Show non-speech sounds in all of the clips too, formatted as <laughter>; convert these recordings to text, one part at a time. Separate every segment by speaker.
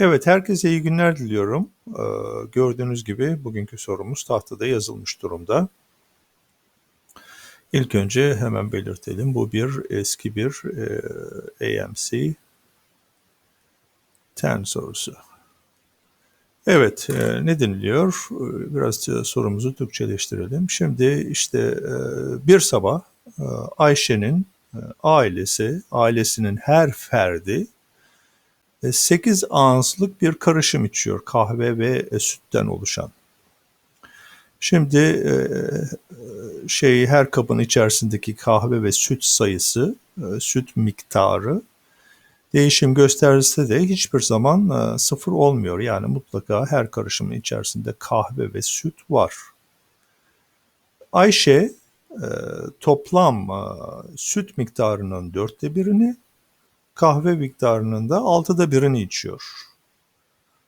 Speaker 1: Evet, herkese iyi günler diliyorum. Ee, gördüğünüz gibi bugünkü sorumuz tahtada yazılmış durumda. İlk önce hemen belirtelim. Bu bir eski bir e, AMC 10 sorusu. Evet, e, ne deniliyor? Biraz sorumuzu Türkçeleştirelim. Şimdi işte e, bir sabah e, Ayşe'nin ailesi, ailesinin her ferdi 8 anslık bir karışım içiyor kahve ve e, sütten oluşan. Şimdi e, şey her kabın içerisindeki kahve ve süt sayısı, e, süt miktarı değişim gösterse de hiçbir zaman sıfır olmuyor. Yani mutlaka her karışımın içerisinde kahve ve süt var. Ayşe toplam süt miktarının dörtte birini kahve miktarının da altıda birini içiyor.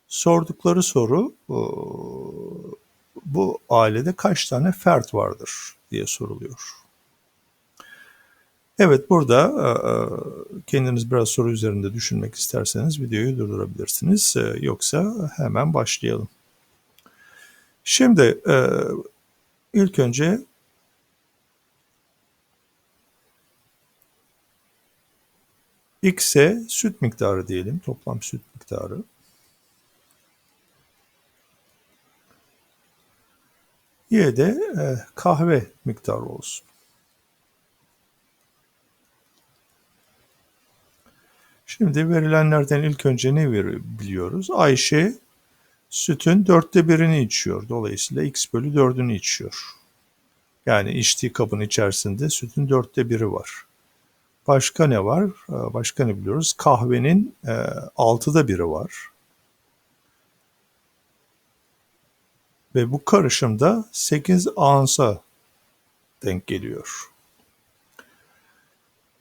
Speaker 1: Sordukları soru bu ailede kaç tane fert vardır diye soruluyor. Evet burada kendiniz biraz soru üzerinde düşünmek isterseniz videoyu durdurabilirsiniz. Yoksa hemen başlayalım. Şimdi ilk önce X'e süt miktarı diyelim. Toplam süt miktarı. Y'de e, kahve miktarı olsun. Şimdi verilenlerden ilk önce ne biliyoruz? Ayşe sütün dörtte birini içiyor. Dolayısıyla x bölü dördünü içiyor. Yani içtiği kabın içerisinde sütün dörtte biri var. Başka ne var? Ee, başka ne biliyoruz? Kahvenin e, altıda biri var. Ve bu karışımda 8 ansa denk geliyor.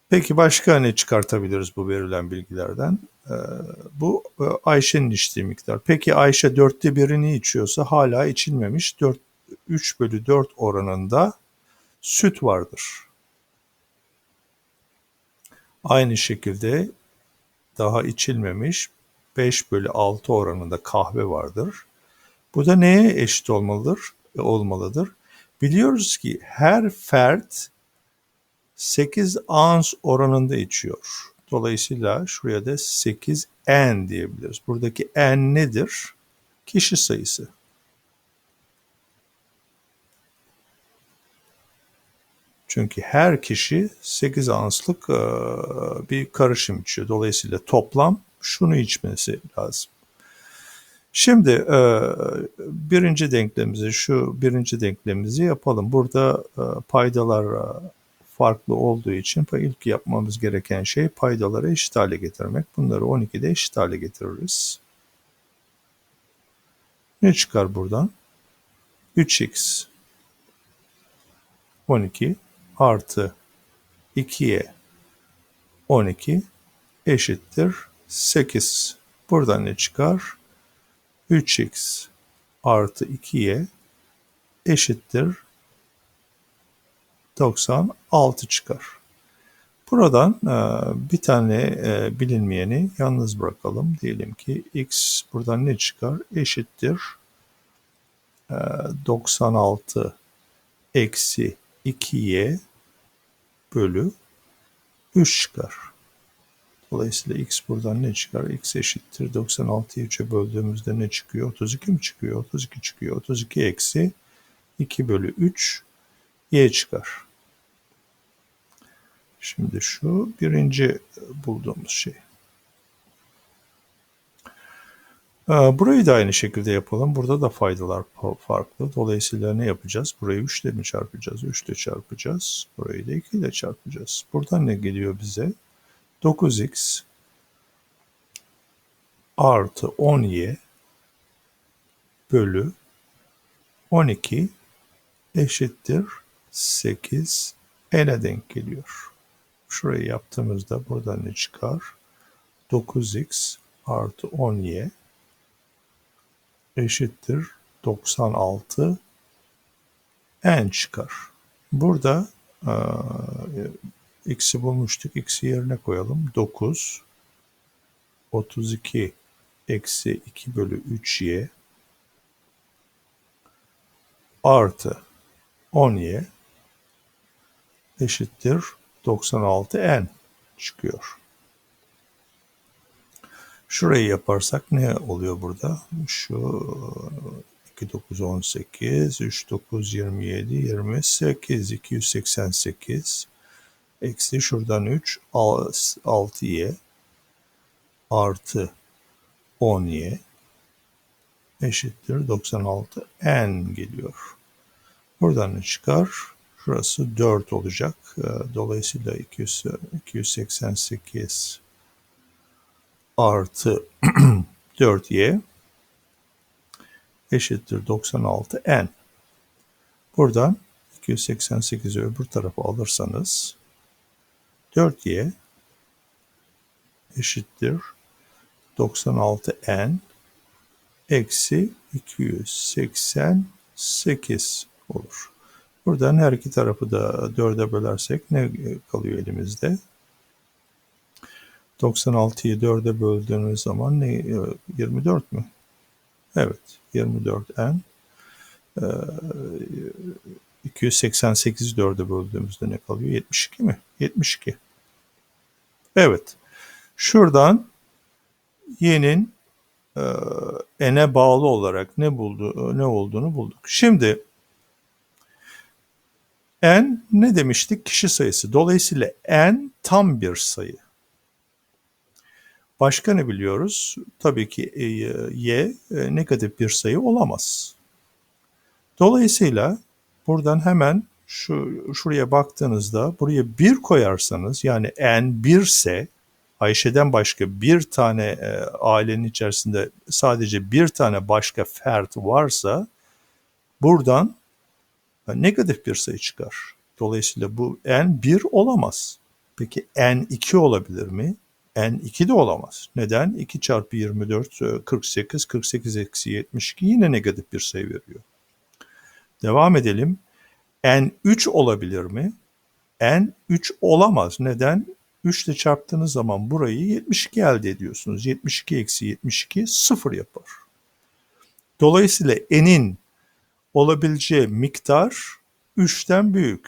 Speaker 1: Peki başka ne çıkartabiliriz bu verilen bilgilerden? Ee, bu e, Ayşe'nin içtiği miktar. Peki Ayşe dörtte birini içiyorsa hala içilmemiş 4, 3 bölü 4 oranında süt vardır. Aynı şekilde daha içilmemiş 5 bölü 6 oranında kahve vardır. Bu da neye eşit olmalıdır? E, olmalıdır. Biliyoruz ki her fert 8 ans oranında içiyor. Dolayısıyla şuraya da 8 n diyebiliriz. Buradaki n nedir? Kişi sayısı. Çünkü her kişi 8 anslık bir karışım içiyor. Dolayısıyla toplam şunu içmesi lazım. Şimdi birinci denklemimizi, şu birinci denklemimizi yapalım. Burada paydalar farklı olduğu için ilk yapmamız gereken şey paydaları eşit hale getirmek. Bunları 12'de eşit hale getiririz. Ne çıkar buradan? 3x 12 artı 2'ye 12 eşittir 8. Buradan ne çıkar? 3x artı 2'ye eşittir 96 çıkar. Buradan e, bir tane e, bilinmeyeni yalnız bırakalım. Diyelim ki x buradan ne çıkar? Eşittir 96 e, eksi 2y bölü 3 çıkar. Dolayısıyla x buradan ne çıkar? x eşittir 96'yı 3'e böldüğümüzde ne çıkıyor? 32 mi çıkıyor? 32 çıkıyor. 32 eksi 2 bölü 3 y çıkar. Şimdi şu birinci bulduğumuz şey. Ee, burayı da aynı şekilde yapalım. Burada da faydalar farklı. Dolayısıyla ne yapacağız? Burayı 3 ile mi çarpacağız? 3 ile çarpacağız. Burayı da 2 ile çarpacağız. Buradan ne geliyor bize? 9x artı 10y bölü 12 eşittir 8 n'e denk geliyor. Şurayı yaptığımızda buradan ne çıkar? 9x artı 10y eşittir 96 n çıkar. Burada e, x'i bulmuştuk. x'i yerine koyalım. 9 32 eksi 2 bölü 3y artı 10y eşittir 96n çıkıyor. Şurayı yaparsak ne oluyor burada? Şu 2 9 18, 3 9 27, 28, 288 eksi şuradan 3 6y artı 10y eşittir 96 n geliyor. Buradan ne çıkar? Şurası 4 olacak. Ee, dolayısıyla 200, 288 artı <clears throat> 4y eşittir 96 n. Buradan 288'i öbür tarafa alırsanız 4y eşittir 96 n eksi 288 olur. Buradan her iki tarafı da 4'e bölersek ne kalıyor elimizde? 96'yı 4'e böldüğünüz zaman ne 24 mü? Evet 24 n. Ee, 288'i 4'e böldüğümüzde ne kalıyor? 72 mi? 72. Evet. Şuradan y'nin e, n'e bağlı olarak ne buldu ne olduğunu bulduk. Şimdi n ne demiştik? Kişi sayısı. Dolayısıyla n tam bir sayı. Başka ne biliyoruz? Tabii ki e, y e, negatif bir sayı olamaz. Dolayısıyla buradan hemen şu şuraya baktığınızda buraya bir koyarsanız yani n 1 ise Ayşe'den başka bir tane e, ailenin içerisinde sadece bir tane başka fert varsa buradan e, negatif bir sayı çıkar. Dolayısıyla bu n 1 olamaz. Peki n 2 olabilir mi? N 2 de olamaz. Neden? 2 çarpı 24 48, 48 eksi 72 yine negatif bir sayı veriyor. Devam edelim. n 3 olabilir mi? n 3 olamaz. Neden? 3 ile çarptığınız zaman burayı 72 elde ediyorsunuz. 72 eksi 72 sıfır yapar. Dolayısıyla n'in olabileceği miktar 3'ten büyük.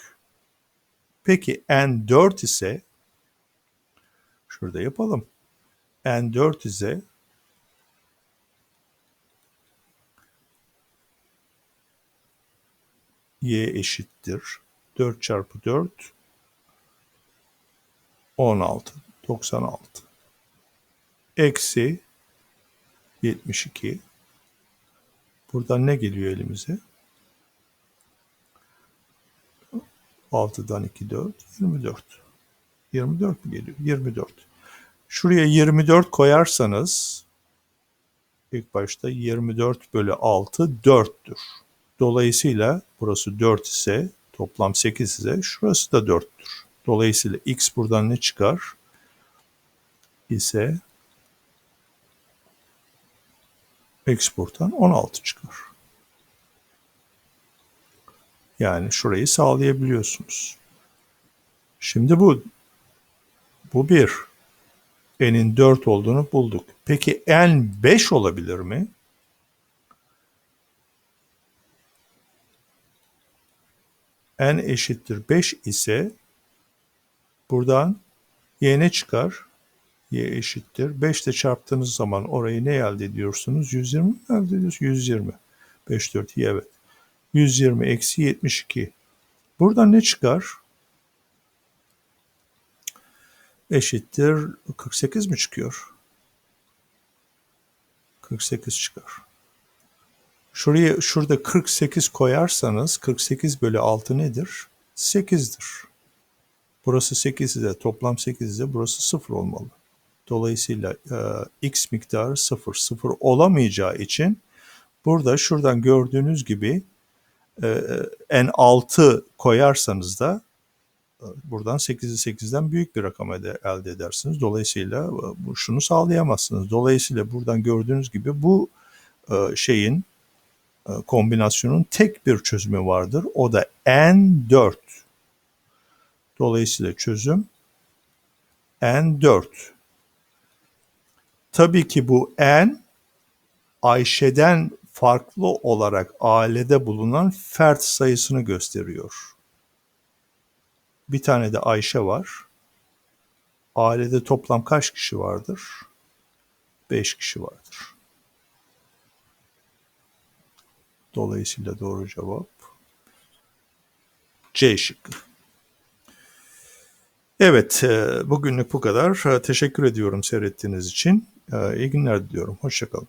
Speaker 1: Peki n 4 ise şurada yapalım. n 4 ise y eşittir. 4 çarpı 4 16 96 eksi 72 buradan ne geliyor elimize? 6'dan 2 4 24 24 mi geliyor 24 şuraya 24 koyarsanız ilk başta 24 bölü 6 4'tür dolayısıyla burası 4 ise toplam 8 ise şurası da 4'tür Dolayısıyla x buradan ne çıkar? ise x buradan 16 çıkar. Yani şurayı sağlayabiliyorsunuz. Şimdi bu bu bir. n'in 4 olduğunu bulduk. Peki n 5 olabilir mi? n eşittir 5 ise Buradan y ne çıkar? y eşittir. 5 ile çarptığınız zaman orayı ne elde ediyorsunuz? 120 mi elde ediyorsunuz? 120. 5, 4, y evet. 120 eksi 72. Buradan ne çıkar? Eşittir 48 mi çıkıyor? 48 çıkar. Şuraya şurada 48 koyarsanız 48 bölü 6 nedir? 8'dir. Burası 8 ise toplam 8 ise burası 0 olmalı. Dolayısıyla e, x miktarı 0. 0 olamayacağı için burada şuradan gördüğünüz gibi e, e n6 koyarsanız da buradan 8'i 8'den büyük bir rakam elde edersiniz. Dolayısıyla e, şunu sağlayamazsınız. Dolayısıyla buradan gördüğünüz gibi bu e, şeyin e, kombinasyonun tek bir çözümü vardır. O da n4. Dolayısıyla çözüm n4. Tabii ki bu n Ayşe'den farklı olarak ailede bulunan fert sayısını gösteriyor. Bir tane de Ayşe var. Ailede toplam kaç kişi vardır? 5 kişi vardır. Dolayısıyla doğru cevap C şıkkı. Evet, e, bugünlük bu kadar. E, Teşekkür ediyorum seyrettiğiniz için. E, İyi günler diliyorum. Hoşçakalın.